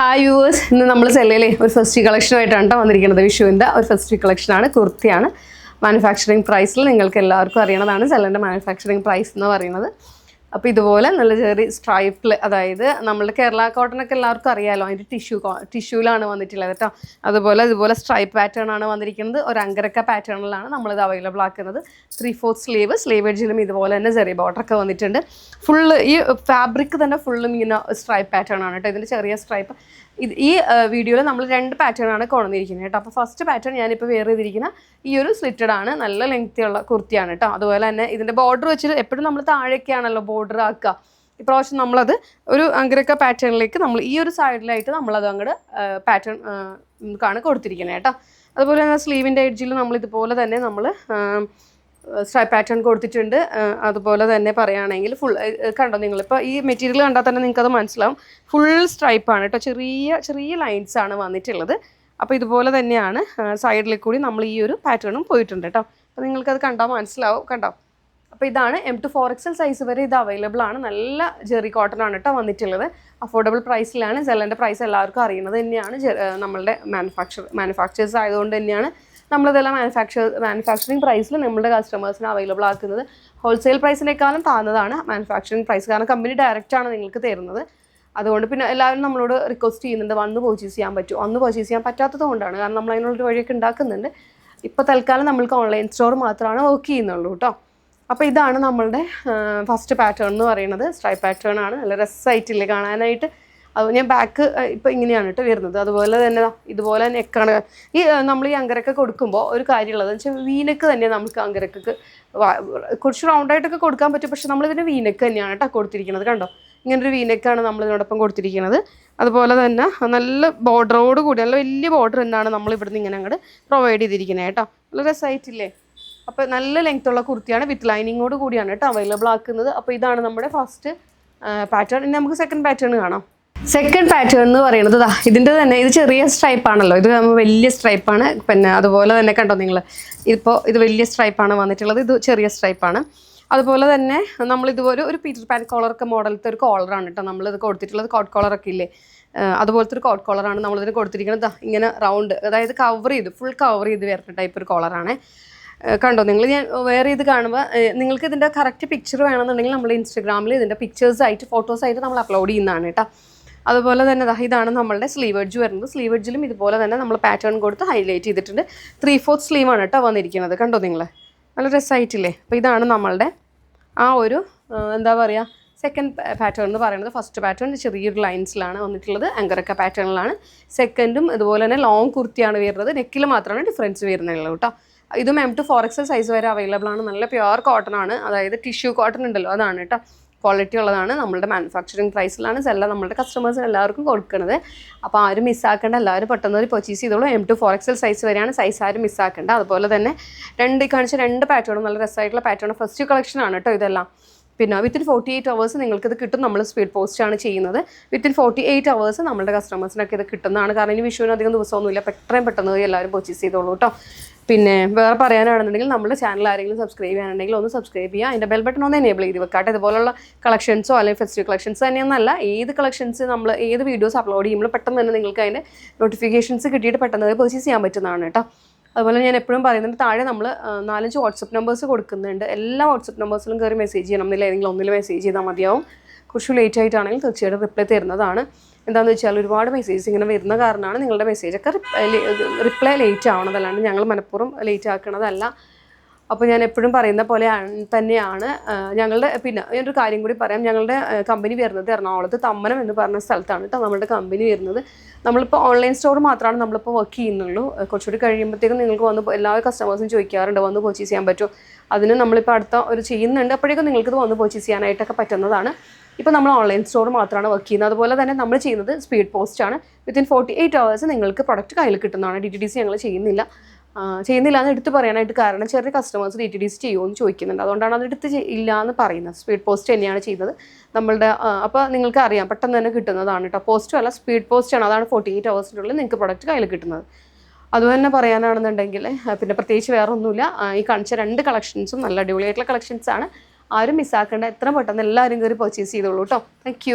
Hi yours ഇന്ന് നമ്മൾ സെല്ലയിലെ ഒരു ഫെസ്റ്റി കളക്ഷനുമായിട്ടാണ് കേട്ടോ വന്നിരിക്കുന്നത്. വിഷുവിന്റെ ഒരു ഫെസ്റ്റി കളക്ഷനാണ് കുർത്തിയാണ്. മാനുഫാക്ചറിങ് പ്രൈസിൽ നിങ്ങൾക്ക് എല്ലാവർക്കും അറിയണതാണ് സെല്ലന്റെ മാനുഫാക്ചറിങ് പ്രൈസ് എന്ന് പറയുന്നത്. അപ്പോൾ ഇതുപോലെ നല്ല ചെറിയ സ്ട്രൈപ്പിൽ അതായത് നമ്മുടെ കേരള കോട്ടനൊക്കെ എല്ലാവർക്കും അറിയാമല്ലോ അതിന്റെ ടിഷ്യൂ ടിഷ്യൂലാണ് വന്നിട്ടുള്ളത് കേട്ടോ അതുപോലെ ഇതുപോലെ സ്ട്രൈപ്പ് പാറ്റേൺ ആണ് വന്നിരിക്കുന്നത്. ഒരു അങ്കരക്ക പാറ്റേണിലാണ് നമ്മളിത് അവൈലബിൾ ആക്കുന്നത്. ത്രീ ഫോർത്ത് സ്ലീവ് സ്ലീവ് എഡ്ജിലും ഇതുപോലെ തന്നെ ചെറിയ ബോർഡറൊക്കെ വന്നിട്ടുണ്ട്. ഫുള്ള് ഈ ഫാബ്രിക് തന്നെ ഫുള്ളും ഇങ്ങനെ സ്ട്രൈപ്പ് പാറ്റേൺ ആണ് കേട്ടോ ഇതിന്റെ ചെറിയ സ്ട്രൈപ്പ് ഇത് ഈ വീഡിയോയിൽ നമ്മൾ രണ്ട് പാറ്റേൺ ആണ് കൊണ്ടുവന്നിരിക്കുന്നത് കേട്ടോ അപ്പോൾ ഫസ്റ്റ് പാറ്റേൺ ഞാനിപ്പോൾ വെയർ ചെയ്തിരിക്കുന്ന ഈ ഒരു സ്ലിറ്റഡ് ആണ്. നല്ല ലെങ്ത്തിയുള്ള കുർത്തിയാണ് കേട്ടോ അതുപോലെ തന്നെ ഇതിന്റെ ബോർഡർ വെച്ചിട്ട് എപ്പോഴും നമ്മൾ താഴേക്കാണല്ലോ ബോർഡർ ആക്കുക. ഇപ്രാവശ്യം നമ്മളത് ഒരു അങ്കരക്ക പാറ്റേണിലേക്ക് നമ്മൾ ഈ ഒരു സൈഡിലായിട്ട് നമ്മളത് അങ്ങോട്ട് പാറ്റേൺ ആണ് കൊടുത്തിരിക്കുന്നത് കേട്ടോ അതുപോലെ തന്നെ സ്ലീവിന്റെ എഡ്ജിൽ നമ്മൾ ഇതുപോലെ തന്നെ നമ്മൾ സ്ട്രൈപ്പ് പാറ്റേൺ കൊടുത്തിട്ടുണ്ട്. അതുപോലെ തന്നെ പറയുകയാണെങ്കിൽ ഫുൾ കണ്ടോ നിങ്ങളിപ്പോൾ ഈ മെറ്റീരിയൽ കണ്ടാൽ തന്നെ നിങ്ങൾക്കത് മനസ്സിലാവും. ഫുൾ സ്ട്രൈപ്പാണ് കേട്ടോ ചെറിയ ചെറിയ ലൈൻസ് ആണ് വന്നിട്ടുള്ളത്. അപ്പോൾ ഇതുപോലെ തന്നെയാണ് സൈഡിൽ കൂടി നമ്മൾ ഈ ഒരു പാറ്റേണും പോയിട്ടുണ്ട് കേട്ടോ അപ്പോൾ നിങ്ങൾക്കത് കണ്ടാൽ മനസ്സിലാവും. കണ്ടോ? അപ്പോൾ ഇതാണ് M to four XL size വരെ ഇത് അവൈലബിൾ ആണ്. നല്ല ജെറി കോട്ടൺ ആണ് കേട്ടോ വന്നിട്ടുള്ളത്. അഫോർഡബിൾ പ്രൈസിലാണ് സെല്ലന്റെ പ്രൈസ് എല്ലാവർക്കും അറിയുന്നത് തന്നെയാണ് നമ്മളുടെ മാനുഫാക്ചർ മാനുഫാക്ചേഴ്സ് ആയതുകൊണ്ട് തന്നെയാണ് നമ്മളിതെല്ലാം മാനുഫാക്ചർ മാനുഫാക്ചറിങ് പ്രൈസിൽ നമ്മുടെ കസ്റ്റമേഴ്സിന് അവൈലബിൾ ആക്കുന്നത്. ഹോൾസെയിൽ പ്രൈസിനേക്കാളും താഴ്ന്നതാണ്. മാനുഫാക്ചറിങ് പ്രൈസ് കാരണം കമ്പനി ഡയറക്റ്റ് ആണ് നിങ്ങൾക്ക് തരുന്നത്. അതുകൊണ്ട് പിന്നെ എല്ലാവരും നമ്മളോട് റിക്വസ്റ്റ് ചെയ്യുന്നുണ്ട് വന്ന് പർച്ചേസ് ചെയ്യാൻ പറ്റുമോ അന്ന് പർച്ചേസ് ചെയ്യാൻ പറ്റാത്തത് കൊണ്ടാണ്. കാരണം നമ്മൾ അതിനുള്ളൊരു വഴിയൊക്കെ ഉണ്ടാക്കുന്നുണ്ട്. ഇപ്പോൾ തൽക്കാലം നമ്മൾക്ക് ഓൺലൈൻ സ്റ്റോർ മാത്രമാണ് വർക്ക് ചെയ്യുന്നുള്ളൂ കേട്ടോ അപ്പോൾ ഇതാണ് നമ്മളുടെ ഫസ്റ്റ് പാറ്റേൺ എന്ന് പറയുന്നത്. സ്ട്രൈപ്പ് പാറ്റേൺ ആണ്. നല്ല രസമായിട്ടില്ലേ കാണാനായിട്ട്. അത് ഞാൻ ബാക്ക് ഇപ്പോൾ ഇങ്ങനെയാണ് കേട്ടോ വരുന്നത്. അതുപോലെ തന്നെ ഇതുപോലെ നെക്കാണ് ഈ നമ്മൾ ഈ അങ്കരക്ക കൊടുക്കുമ്പോൾ ഒരു കാര്യമുള്ളത് വെച്ചാൽ വീനക്ക് തന്നെ നമുക്ക് അങ്കരക്കക്ക് കുറച്ച് റൗണ്ടായിട്ടൊക്കെ കൊടുക്കാൻ പറ്റും. പക്ഷെ നമ്മളിതിന് വീനക്ക് തന്നെയാണ് കേട്ടോ കൊടുത്തിരിക്കുന്നത്. കണ്ടോ? ഇങ്ങനൊരു വീനക്കാണ് നമ്മൾ ഇതിനോടൊപ്പം കൊടുത്തിരിക്കുന്നത്. അതുപോലെ തന്നെ നല്ല ബോർഡറോട് കൂടി നല്ല വലിയ ബോർഡർ തന്നെയാണ് നമ്മൾ ഇവിടുന്ന് ഇങ്ങനെ അങ്ങോട്ട് പ്രൊവൈഡ് ചെയ്തിരിക്കുന്നത് കേട്ടോ. നല്ല രസമായിട്ടില്ലേ? അപ്പോൾ നല്ല ലെങ്ത് ഉള്ള കുർത്തിയാണ് വിത്ത് ലൈനിങ്ങോട് കൂടിയാണ് കേട്ടോ അവൈലബിൾ ആക്കുന്നത്. അപ്പോൾ ഇതാണ് നമ്മുടെ ഫസ്റ്റ് പാറ്റേൺ ഇനി നമുക്ക് സെക്കൻഡ് പാറ്റേൺ കാണാം. സെക്കൻഡ് പാറ്റേൺ എന്ന് പറയുന്നത് ഇതാ ഇതിന്റെ തന്നെ ഇത് ചെറിയ സ്ട്രൈപ്പ് ആണല്ലോ. ഇത് വലിയ സ്ട്രൈപ്പാണ് പിന്നെ അതുപോലെ തന്നെ കണ്ടോ നിങ്ങൾ ഇപ്പോൾ ഇത് വലിയ സ്ട്രൈപ്പാണ് വന്നിട്ടുള്ളത്. ഇത് ചെറിയ സ്ട്രൈപ്പാണ് അതുപോലെ തന്നെ നമ്മൾ ഇതുപോലെ ഒരു പീറ്റർ പാൻ കോളറൊക്കെ മോഡലത്തെ ഒരു കോളറാണ് കേട്ടോ നമ്മളിത് കൊടുത്തിട്ടുള്ളത്. കോട്ട് കോളറൊക്കെ ഇല്ലേ? അതുപോലത്തെ ഒരു കോട്ട് കോളറാണ് നമ്മളിതിന് കൊടുത്തിരിക്കുന്നത്. ഇങ്ങനെ റൗണ്ട് അതായത് കവർ ചെയ്ത് ഫുൾ കവർ ചെയ്ത് വരുന്ന ടൈപ്പ് ഒരു കോളറാണ് കണ്ടോ? നിങ്ങൾ ഞാൻ വേറെ ഇത് കാണുമ്പോൾ നിങ്ങൾക്ക് ഇതിന്റെ കറക്റ്റ് പിക്ചർ വേണമെന്നുണ്ടെങ്കിൽ നമ്മൾ ഇൻസ്റ്റഗ്രാമിൽ ഇതിന്റെ പിക്ചേഴ്സായിട്ട് ഫോട്ടോസ് ആയിട്ട് നമ്മൾ അപ്ലോഡ് ചെയ്യുന്നതാണ് കേട്ടോ. അതുപോലെ തന്നെ ഇതാണ് നമ്മളുടെ സ്ലീവ് എഡ്ജ് വരുന്നത്. സ്ലീവ് എഡ്ജിലും ഇതുപോലെ തന്നെ നമ്മൾ പാറ്റേൺ കൊടുത്ത് ഹൈലൈറ്റ് ചെയ്തിട്ടുണ്ട്. ത്രീ ഫോർത്ത് സ്ലീവാണ് കേട്ടോ വന്നിരിക്കുന്നത്. കണ്ടോ നിങ്ങൾ നല്ല രസമായിട്ടില്ലേ അപ്പോൾ ഇതാണ് നമ്മളുടെ ആ ഒരു എന്താ പറയുക സെക്കൻഡ് പാറ്റേൺ എന്ന് പറയുന്നത്. ഫസ്റ്റ് പാറ്റേൺ ചെറിയൊരു ലൈൻസിലാണ് വന്നിട്ടുള്ളത്. അങ്കരക്ക പാറ്റേണിലാണ് സെക്കൻഡും അതുപോലെ തന്നെ ലോങ് കുർത്തിയാണ് വരുന്നത്. നെക്കിൽ മാത്രമാണ് ഡിഫറൻസ് വരുന്നുള്ളൂ കേട്ടോ. ഇതും M to four XL size വരെ അവൈലബിൾ ആണ്. നല്ല പ്യുവർ കോട്ടൺ ആണ്. അതായത് ടിഷ്യൂ കോട്ടൺ ഉണ്ടല്ലോ അതാണ് കേട്ടോ. ക്വാളിറ്റി ഉള്ളതാണ്. നമ്മളുടെ മാനുഫാക്ചറിങ് പ്രൈസിലാണ് സെല്ല നമ്മുടെ കസ്റ്റമേഴ്സിന് എല്ലാവർക്കും കൊടുക്കുന്നത് അപ്പോൾ ആരും മിസ്സാക്കേണ്ട എല്ലാവരും പെട്ടെന്ന് ഒരു പർച്ചേസ് ചെയ്തോളൂ. M to four XL size വരെയാണ് സൈസ് ആരും മിസ്സാക്കേണ്ട അതുപോലെ തന്നെ രണ്ട് കാണിച്ച രണ്ട് പാറ്റേണും നല്ല രസമായിട്ടുള്ള പാറ്റേൺ ഫസ്റ്റ് കളക്ഷൻ ആണ് കേട്ടോ ഇതെല്ലാം. പിന്നെ വിത്തിൻ ഫോർട്ടി എയ്റ്റ് അവേഴ്സ് നിങ്ങൾക്ക് ഇത് കിട്ടും. നമ്മൾ സ്പീഡ് പോസ്റ്റ് ആണ് ചെയ്യുന്നത്. വിത്തിൻ ഫോർട്ടി എയ്റ്റ് അവേഴ്സ് നമ്മുടെ കസ്റ്റമേഴ്സിനൊക്കെ ഇത് കിട്ടുന്നതാണ്. കാരണം ഇനി വിഷുവിന് അധികം ദിവസമൊന്നുമില്ല. എത്രയും പെട്ടെന്ന് എല്ലാവരും പർച്ചേസ് ചെയ്തോളൂ കേട്ടോ. പിന്നെ വേറെ പറയാനാണെന്നുണ്ടെങ്കിൽ നമ്മുടെ ചാനൽ ആരെങ്കിലും സബ്സ്ക്രൈബ് ചെയ്യാനുണ്ടെങ്കിൽ ഒന്ന് സബ്സ്ക്രൈബ് ചെയ്യുക. അതിന്റെ ബെൽ ബട്ടൺ ഒന്ന് എനേബിൾ ചെയ്ത് വെക്കാട്ടെ. ഇതുപോലുള്ള കളക്ഷൻസോ അല്ലെങ്കിൽ ഫെസ്റ്റിവൽ കളക്ഷൻസ് തന്നെയൊന്നല്ല. ഏത് കളക്ഷൻസ് നമ്മൾ ഏത് വീഡിയോസ് അപ്ലോഡ് ചെയ്യുമ്പോൾ പെട്ടെന്ന് തന്നെ നിങ്ങൾക്ക് അതിന്റെ നോട്ടിഫിക്കേഷൻസ് കിട്ടിയിട്ട് പെട്ടെന്ന് പർച്ചേസ് ചെയ്യാൻ പറ്റുന്നതാണ് കേട്ടോ. അതുപോലെ ഞാൻ എപ്പോഴും പറയുന്നുണ്ട് താഴെ നമ്മൾ നാലഞ്ച് വാട്സപ്പ് നമ്പേഴ്സ് കൊടുക്കുന്നുണ്ട്. എല്ലാ വാട്സപ്പ് നമ്പേഴ്സിലും കയറി മെസ്സേജ് ചെയ്യണം. എന്നില്ല ഏതെങ്കിലും ഒന്നിൽ മെസ്സേജ് ചെയ്താൽ മതിയാവും. കുറച്ച് ലേറ്റ് ആയിട്ടാണെങ്കിൽ തീർച്ചയായിട്ടും റിപ്ലൈ തരുന്നതാണ്. എന്താണെന്ന് വെച്ചാൽ ഒരുപാട് മെസ്സേജ് ഇങ്ങനെ വരുന്ന കാരണമാണ് നിങ്ങളുടെ മെസ്സേജ് ഒക്കെ റിപ്ലൈ ലേറ്റ് ആവണത്. അല്ലാണ്ട് ഞങ്ങൾ മനഃപൂർവം ലേറ്റ് ആക്കണതല്ല. അപ്പോൾ ഞാൻ എപ്പോഴും പറയുന്ന പോലെ തന്നെയാണ്. ഞങ്ങളുടെ പിന്നെ ഞാനൊരു കാര്യം കൂടി പറയാം. ഞങ്ങളുടെ കമ്പനി വരുന്നത് എറണാകുളത്ത് തമ്മനം എന്ന് പറഞ്ഞ സ്ഥലത്താണ് കേട്ടോ നമ്മുടെ കമ്പനി വരുന്നത്. നമ്മളിപ്പോൾ ഓൺലൈൻ സ്റ്റോർ മാത്രമാണ് നമ്മളിപ്പോൾ വർക്ക് ചെയ്യുന്നുള്ളൂ. കുറച്ചുകൂടി കഴിയുമ്പോഴത്തേക്കും നിങ്ങൾക്ക് വന്ന് എല്ലാ കസ്റ്റമേഴ്സും ചോദിക്കാറുണ്ട് വന്ന് പർച്ചേസ് ചെയ്യാൻ പറ്റുമോ? അതിന് നമ്മളിപ്പോൾ അടുത്ത ഒരു ചെയ്യുന്നുണ്ട്. അപ്പോഴേക്കും നിങ്ങൾക്കിത് വന്ന് പർച്ചേസ് ചെയ്യാനായിട്ടൊക്കെ പറ്റുന്നതാണ്. ഇപ്പോൾ നമ്മൾ ഓൺലൈൻ സ്റ്റോർ മാത്രമാണ് വർക്ക് ചെയ്യുന്നത്. അതുപോലെ തന്നെ നമ്മൾ ചെയ്യുന്നത് സ്പീഡ് പോസ്റ്റ് ആണ്. വിത്തിൻ ഫോർട്ടി എയ്റ്റ് അവേഴ്സ് നിങ്ങൾക്ക് പ്രൊഡക്റ്റ് കയ്യിൽ കിട്ടുന്നതാണ്. ഡി ടി ഡി സി ഞങ്ങൾ ചെയ്യുന്നില്ല. ചെയ്യുന്നില്ല എന്ന് എടുത്ത് പറയാനായിട്ട് കാരണം ചെറിയ customers D T D C ചെയ്യുമോ എന്ന് ചോദിക്കുന്നുണ്ട്. അതുകൊണ്ടാണ് അത് എടുത്ത് ഇല്ല എന്ന് പറയുന്നത്. സ്പീഡ് പോസ്റ്റ് തന്നെയാണ് ചെയ്യുന്നത്. നമ്മളുടെ അപ്പോൾ നിങ്ങൾക്ക് അറിയാം പെട്ടെന്ന് തന്നെ കിട്ടുന്നതാണ് കേട്ടോ പോസ്റ്റും അല്ല സ്പീഡ് പോസ്റ്റ് ആണ്. അതാണ് ഫോർട്ടി എയ്റ്റ് അവേഴ്സിനുള്ളിൽ നിങ്ങൾക്ക് പ്രൊഡക്റ്റ് കയ്യിൽ കിട്ടുന്നത്. അതുതന്നെ പറയാനാണെന്നുണ്ടെങ്കിൽ ആ, പിന്നെ പ്രത്യേകിച്ച് വേറെ ഒന്നുമില്ല ഈ കാണിച്ച രണ്ട് കളക്ഷൻസും നല്ല അടിപൊളിയായിട്ടുള്ള കളക്ഷൻസാണ് ആരും മിസ്സാക്കേണ്ട എത്ര പെട്ടെന്ന് എല്ലാവരും കയറി പർച്ചേസ് ചെയ്തോളൂ കേട്ടോ താങ്ക്